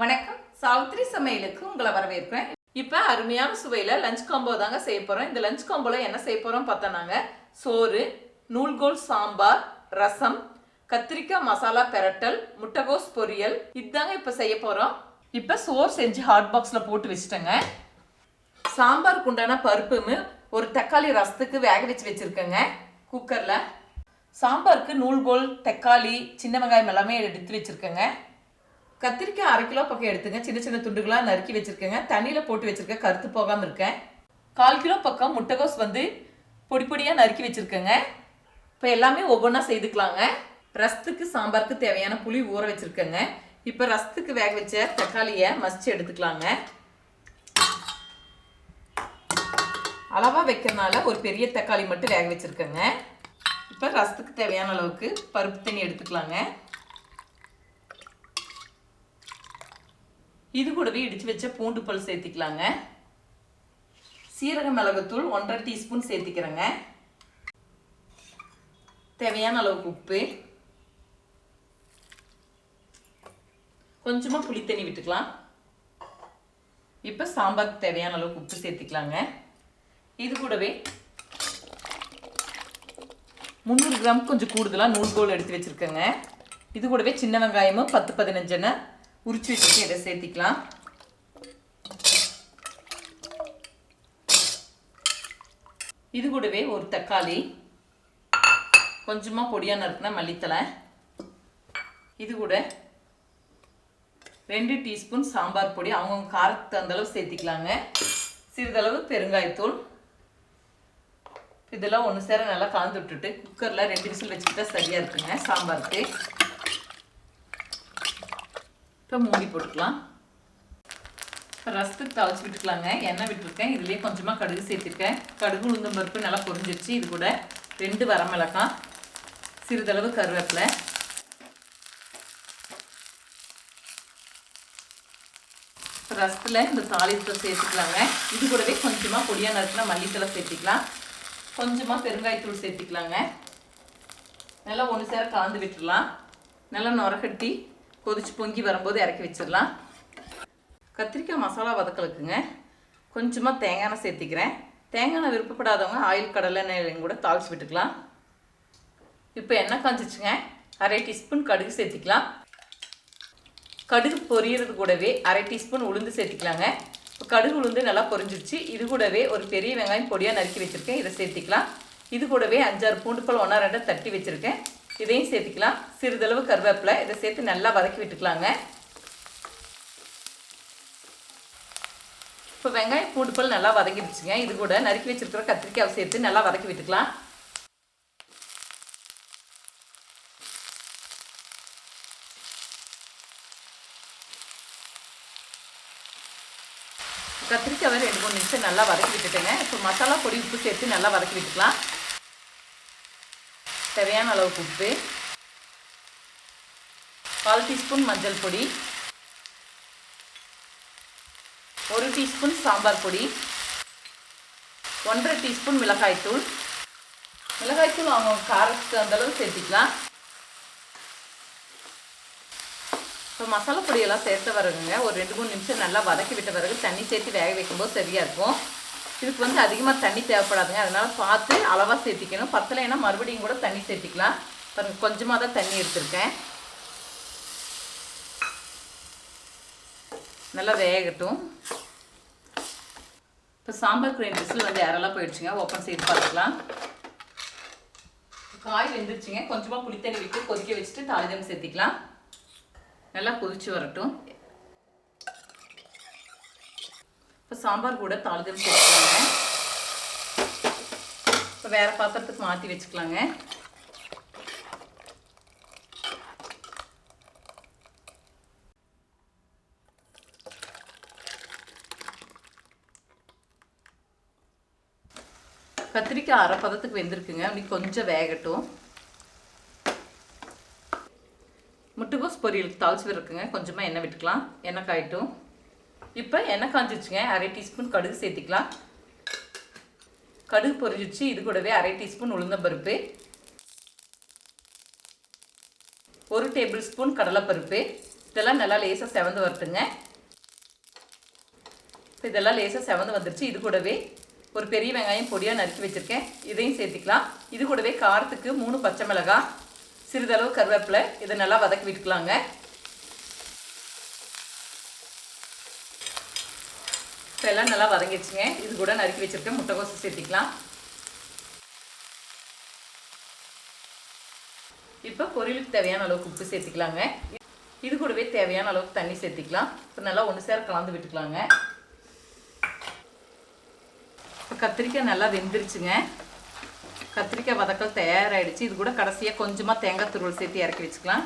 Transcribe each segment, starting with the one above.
வணக்கம். சாவித்ரி சமையலுக்கு உங்களை வரவேற்கிறேன். இப்போ அருமையான சுவையில் லஞ்ச் காம்போ தாங்க செய்ய போகிறோம் இந்த லஞ்ச் காம்போவில் என்ன செய்ய போகிறோம் பார்த்தோன்னாங்க சோறு நூல்கோல் சாம்பார் ரசம் கத்திரிக்காய் மசாலா பெரட்டல் முட்டைகோஸ் பொரியல். இதுதாங்க இப்போ செய்ய போகிறோம் இப்போ சோறு செஞ்சு ஹாட் பாக்ஸில் போட்டு வச்சுட்டேங்க. சாம்பாருக்கு உண்டான பருப்பும் ஒரு தக்காளி ரசத்துக்கு வேக வச்சு வச்சுருக்கேங்க. குக்கரில் சாம்பாருக்கு நூல்கோல் தக்காளி சின்ன வெங்காயம் எல்லாமே எடுத்து வச்சுருக்கேங்க. கத்திரிக்காய் அரை கிலோ பக்கம் எடுத்துங்க. சின்ன சின்ன துண்டுகளாக நறுக்கி வச்சுருக்கேங்க. தண்ணியில் போட்டு வச்சுருக்கேன் கருத்து போகாமல் இருக்கேன் கால் கிலோ பக்கம் முட்டைகோஸ் வந்து பொடி பொடியாக நறுக்கி வச்சுருக்கேங்க. இப்போ எல்லாமே ஒவ்வொன்றா செய்துக்கலாங்க. ரசத்துக்கு சாம்பாருக்கு தேவையான புளி ஊற வச்சுருக்கேங்க. இப்போ ரசத்துக்கு வேக வச்ச தக்காளியை மசித்து எடுத்துக்கலாங்க. அளவாக வைக்கிறனால ஒரு பெரிய தக்காளி மட்டும் வேக வச்சுருக்கேங்க. இப்போ ரசத்துக்கு தேவையான அளவுக்கு பருப்பு தண்ணி எடுத்துக்கலாங்க. இது கூடவே இடித்து வச்ச பூண்டு பல் சேர்த்திக்கலாங்க. சீரக மிளகுத்தூள் ஒன்றரை டீஸ்பூன் சேர்த்திக்கிறேங்க. தேவையான அளவுக்கு உப்பு. கொஞ்சமாக புளித்தண்ணி விட்டுக்கலாம். இப்போ சாம்பாருக்கு தேவையான அளவுக்கு உப்பு சேர்த்திக்கலாங்க. இது கூடவே முந்நூறு கிராம் கொஞ்சம் கூடுதலாக நூல்கோல் எடுத்து வச்சுருக்கேங்க. இது கூடவே சின்ன வெங்காயமும் பத்து பதினஞ்சுன்னு உரிச்சு வச்சுட்டு இதை சேர்த்திக்கலாம். இது கூடவே ஒரு தக்காளி. கொஞ்சமாக பொடியாக நறுக்கின மல்லித்தலை இது கூட ரெண்டு டீஸ்பூன் சாம்பார் பொடி. அவங்கவுங்க காரத்துக்கு தகுந்த அளவு சேர்த்திக்கலாங்க. சிறிதளவு பெருங்காயத்தூள். இதெல்லாம் ஒன்று சேர நல்லா கலந்து விட்டுட்டு குக்கரில் ரெண்டு விசில் வச்சுக்கிட்டா சரியாக இருக்குங்க சாம்பாருக்கு. இப்போ மூடி போட்டுக்கலாம். இப்போ ரசத்துக்கு தவச்சு விட்டுக்கலாங்க. எண்ணெய் விட்டுருக்கேன். இதுலேயே கொஞ்சமாக கடுகு சேர்த்துருக்கேன். கடுகு உளுந்தம் பருப்பு நல்லா பொரிஞ்சிருச்சு. இது கூட ரெண்டு வரமிளகாய் சிறிதளவு கருவேப்பிலை. இப்போ ரசத்தில் இந்த தாளிப்பை சேர்த்துக்கலாங்க. இது கூடவே கொஞ்சமாக பொடியாக நறுக்கின மல்லித்தலை சேர்த்திக்கலாம். கொஞ்சமாக பெருங்காயத்தூள் சேர்த்திக்கலாங்க. நல்லா ஒன்று சேர காந்து விட்டுடலாம். நல்லா நுரகட்டி கொதிச்சு பொங்கி வரும்போது இறக்கி வச்சிடலாம். கத்திரிக்காய் மசாலா வதக்கலுக்குங்க. கொஞ்சமாக தேங்காய் எண்ணெய் சேர்த்திக்கிறேன். தேங்காய் எண்ணெய் விருப்பப்படாதவங்க ஆயில் கடலை எண்ணெய் கூட தாளிச்சு விட்டுக்கலாம். இப்போ எண்ணெய் காஞ்சிச்சுங்க. அரை டீஸ்பூன் கடுகு சேர்த்திக்கலாம். கடுகு பொரியறது கூடவே அரை டீஸ்பூன் உளுந்து சேர்த்திக்கலாங்க. இப்போ கடுகு உளுந்து நல்லா பொரிஞ்சிருச்சு. இது கூடவே ஒரு பெரிய வெங்காயம் பொடியாக நறுக்கி வச்சுருக்கேன். இதை சேர்த்திக்கலாம். இது கூடவே அஞ்சாறு பூண்டு பழம் ஒன்றா ரெண்டாக தட்டி வச்சுருக்கேன். இதையும் சேர்த்துக்கலாம். சிறிதளவு கருவேப்பிலை. இதை சேர்த்து நல்லா வதக்கி விட்டுக்கலாங்க. இப்போ வெங்காயம் பூண்டு பல் நல்லா வதங்கிடுச்சுங்க இது கூட நறுக்கி வச்சிருக்கிற கத்திரிக்காய் சேர்த்து நல்லா வதக்கி விட்டுக்கலாம். கத்திரிக்காவை ரெண்டு மூணு நிமிஷம் நல்லா வதக்கி விட்டுட்டேங்க. இப்போ மசாலா பொடி உப்பு சேர்த்து நல்லா வதக்கி விட்டுக்கலாம். தேவையான அளவுக்கு உப்பு கால் டீஸ்பூன் மஞ்சள் பொடி ஒரு டீஸ்பூன் சாம்பார் பொடி ஒன்றரை டீஸ்பூன் மிளகாய்த்தூள் மிளகாய்த்தூள் அவங்க காரத்துக்கு அந்தளவு சேர்த்துக்கலாம் சேர்த்திக்கலாம். இப்போ மசாலா பொடியெல்லாம் சேர்த்த வரகுங்க ஒரு ரெண்டு மூணு நிமிஷம் நல்லா வதக்கி விட்ட பிறகு தண்ணி சேர்த்து வேக வைக்கும்போது சரியாக இருக்கும். இதுக்கு வந்து அதிகமாக தண்ணி தேவைப்படாதுங்க. அதனால் பார்த்து அளவாக சேர்த்திக்கணும். பத்தலைன்னா மறுபடியும் கூட தண்ணி சேர்த்திக்கலாம். பாருங்க கொஞ்சமாக தான் தண்ணி எடுத்திருக்கேன். நல்லா வேகட்டும். இப்போ சாம்பார் ரெண்டு விசில் வந்து யாரெல்லாம் போயிடுச்சுங்க? ஓப்பன் செய்து பார்த்துக்கலாம். காய் வெந்துருச்சுங்க. கொஞ்சமாக புளித்தண்ணி விட்டு கொதிக்க வச்சுட்டு தாளிதம் சேர்த்திக்கலாம். நல்லா கொதிச்சு வரட்டும் இப்போ சாம்பார் கூட தாளிதம் சேர்த்துக்கலாங்க இப்போ வேறு பாத்திரத்துக்கு மாற்றி வச்சுக்கலாங்க. கத்திரிக்காய் அரை பதத்துக்கு வெந்திருக்குங்க. அப்படி கொஞ்சம் வேகட்டும். முட்டைகோஸ் பொரியலுக்கு தாளிச்சு இருக்குங்க கொஞ்சமாக எண்ணெய் விட்டுக்கலாம். எண்ணெய் காயட்டும். இப்போ எண்ணெய் காஞ்சிச்சுங்க அரை டீஸ்பூன் கடுகு சேர்த்துக்கலாம். கடுகு பொரிஞ்சிச்சு இது கூடவே அரை டீஸ்பூன் உளுந்தம்பருப்பு. ஒரு டேபிள் ஸ்பூன் கடலைப்பருப்பு. இதெல்லாம் நல்லா லேசாக செவந்து வரட்டுங்க. இப்போ இதெல்லாம் லேசாக செவந்து வந்துருச்சு. இது கூடவே ஒரு பெரிய வெங்காயம் பொடியாக நறுக்கி வச்சுருக்கேன். இதையும் சேர்த்துக்கலாம். இது கூடவே காரத்துக்கு மூணு பச்சை மிளகாய் சிறிதளவு கருவேப்பிலை இதை நல்லா வதக்கி விட்டுக்கலாங்க. இப்போ எல்லாம் நல்லா வதங்கிடுச்சுங்க. இது கூட நறுக்கி வச்சுருக்கேன் முட்டைக்கோசு சேர்த்திக்கலாம். இப்போ பொரியலுக்கு தேவையான அளவுக்கு உப்பு சேர்த்திக்கலாங்க. இது கூடவே தேவையான அளவுக்கு தண்ணி சேர்த்திக்கலாம். இப்போ நல்லா ஒன்று சேர கலந்து விட்டுக்கலாங்க. இப்போ கத்திரிக்காய் நல்லா வெந்துருச்சுங்க. கத்திரிக்காய் வதக்கல் தயாராகிடுச்சு இது கூட கடைசியாக கொஞ்சமாக தேங்காய் துருவல் சேர்த்து இறக்கி வச்சுக்கலாம்.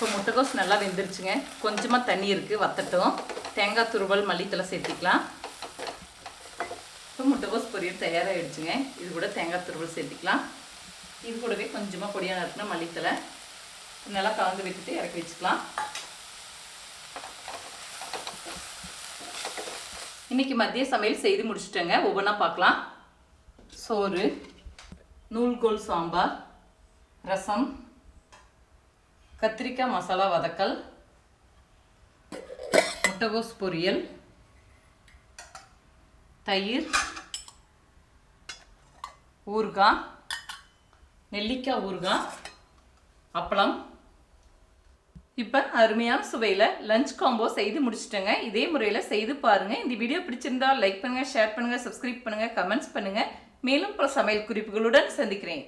இப்போ முட்டைகோஸ் நல்லா வெந்துருச்சுங்க. கொஞ்சமாக தண்ணி இருக்குது வத்தட்டும். தேங்காய் துருவல் மல்லித்தலை சேர்த்திக்கலாம். இப்போ முட்டைக்கோஸ் பொரியல் தயாராகிடுச்சுங்க இது கூட தேங்காய் துருவல் சேர்த்திக்கலாம். இது கூடவே கொஞ்சமாக பொடியாக நறுக்கின மல்லித்தலை நல்லா கலந்து விட்டுட்டு இறக்கி வச்சுக்கலாம். இன்னைக்கு மதிய சமையல் செய்து முடிச்சிட்டேங்க. ஒவ்வொன்றா பார்க்கலாம். சோறு நூல்கோல் சாம்பார் ரசம் கத்திரிக்காய் மசாலா வதக்கல் முட்டைகோஸ் பொரியல் தயிர் ஊறுகாய் நெல்லிக்காய் ஊறுகாய் அப்பளம். இப்போ அருமையான சுவையில் லஞ்ச் காம்போ செய்து முடிச்சிட்டேங்க. இதே முறையில் செய்து பாருங்கள் இந்த வீடியோ பிடிச்சிருந்தா லைக் பண்ணுங்கள் ஷேர் பண்ணுங்கள் சப்ஸ்கிரைப் பண்ணுங்கள் கமெண்ட்ஸ் பண்ணுங்கள் மேலும் பல சமையல் குறிப்புகளுடன் சந்திக்கிறேன்.